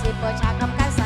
สิบประชากรรมการ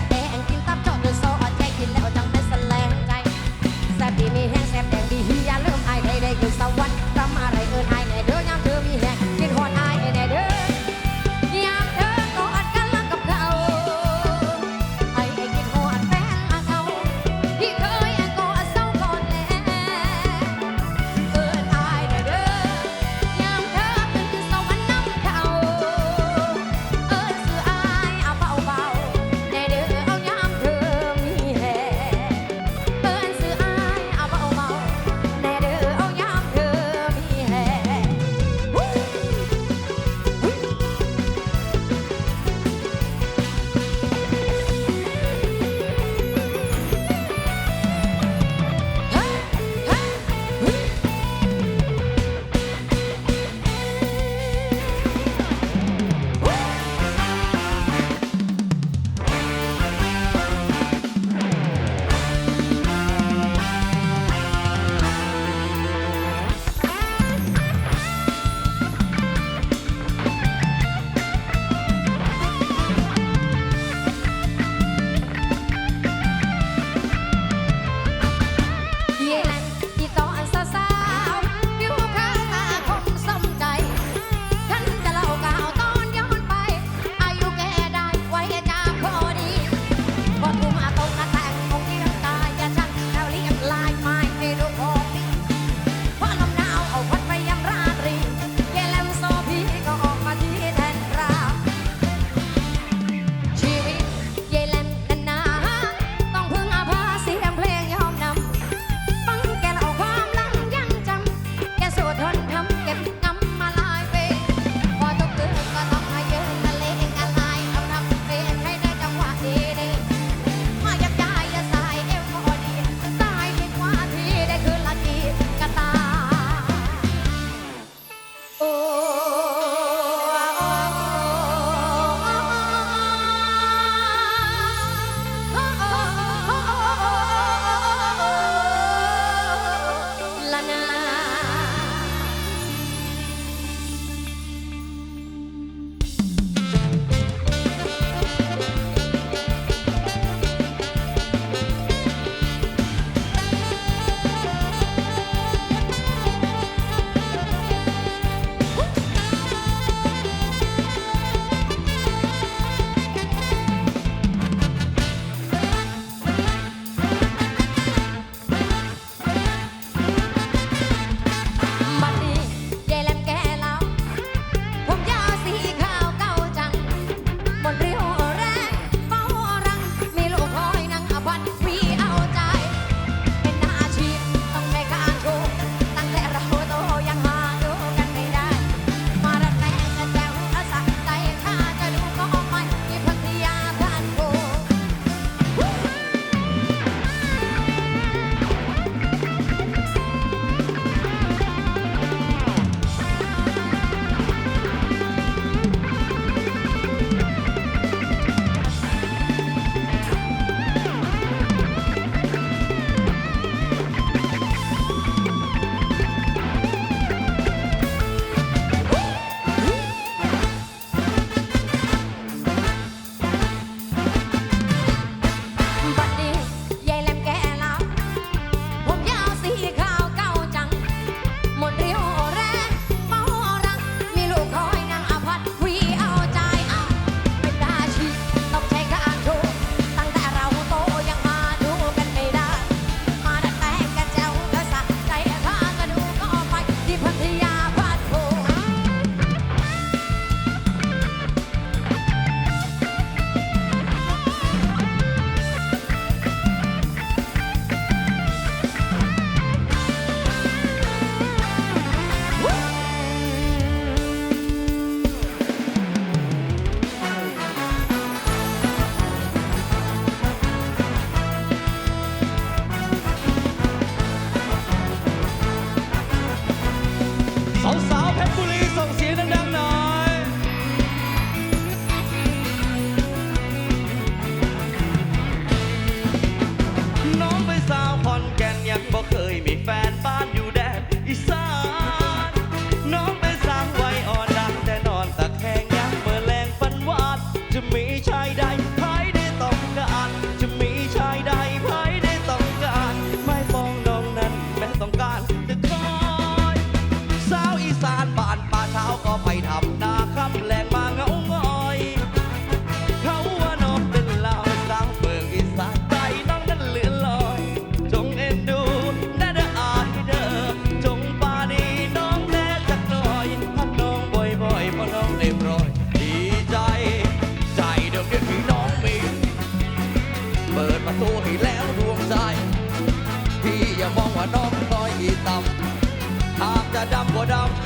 จ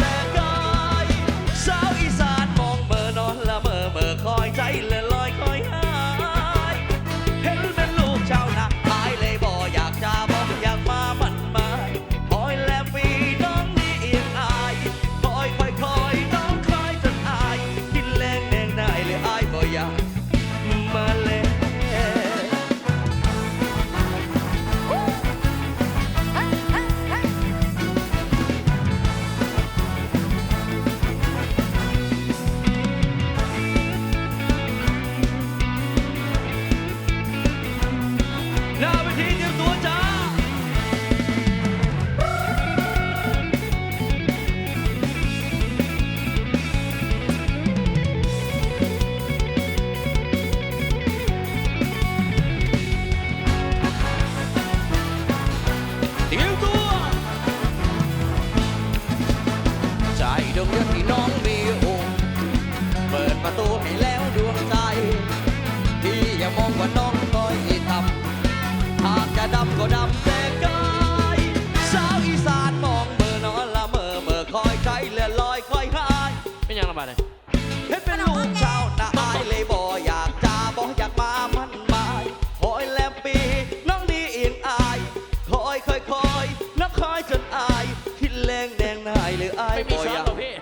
มองว่าน้องน้อยทำหากจะดำก็ดำแต่กายสาวอีสานมองเมื่อนอนละเมื่อเมื่อคอยใจเลื่อนลอยคอยหายเป็นยังระบาดเลยเห็นเป็นลูกชาวนาอายเลยบ่อยากจะบอกอยากมามันหมายคอยแลมปีน้องนี่เอียงอายคอยคอยคอยนับคอยจนอายคิดแรงแดงนายหรืออายไม่มีบ่ช้ออนยากหรอกพี่